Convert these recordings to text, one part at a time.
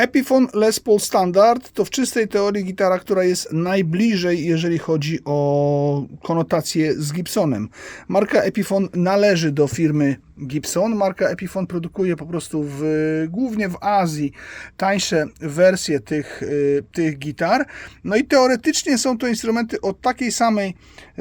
Epiphone Les Paul Standard to w czystej teorii gitara, która jest najbliżej, jeżeli chodzi o konotację z Gibsonem. Marka Epiphone należy do firmy Gibson. Marka Epiphone produkuje po prostu w, głównie w Azji tańsze wersje tych, y, tych gitar. No i teoretycznie są to instrumenty o takiej samej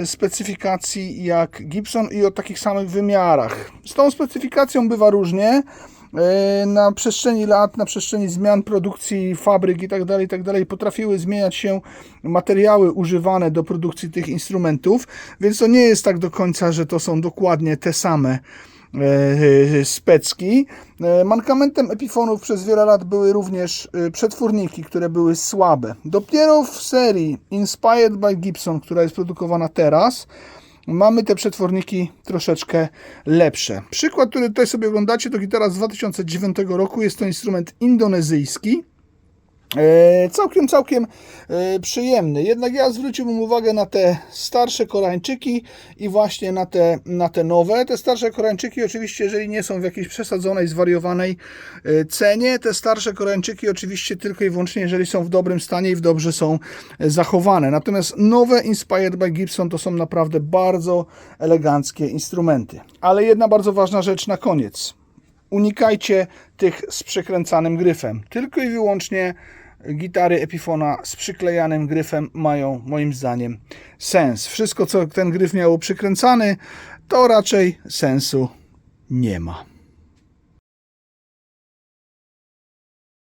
specyfikacji jak Gibson i o takich samych wymiarach. Z tą specyfikacją bywa różnie. E, na przestrzeni lat, na przestrzeni zmian produkcji fabryk i tak dalej, i tak potrafiły zmieniać się materiały używane do produkcji tych instrumentów, więc to nie jest tak do końca, że to są dokładnie te same e, specki. E, Mankamentem Epifonów przez wiele lat były również przetworniki, które były słabe. Dopiero w serii Inspired by Gibson, która jest produkowana teraz, mamy te przetworniki troszeczkę lepsze. Przykład, który tutaj sobie oglądacie, to gitara z 2009 roku. Jest to instrument indonezyjski. E, całkiem, całkiem e, przyjemny. Jednak ja zwróciłbym uwagę na te starsze Koreańczyki i właśnie na te, na te nowe. Te starsze Koreańczyki oczywiście, jeżeli nie są w jakiejś przesadzonej, zwariowanej e, cenie, te starsze Koreańczyki oczywiście tylko i wyłącznie, jeżeli są w dobrym stanie i w dobrze są zachowane. Natomiast nowe Inspired by Gibson to są naprawdę bardzo eleganckie instrumenty. Ale jedna bardzo ważna rzecz na koniec unikajcie tych z przykręcanym gryfem. Tylko i wyłącznie gitary Epifona z przyklejanym gryfem mają moim zdaniem sens. Wszystko co ten gryf miało przykręcany, to raczej sensu nie ma.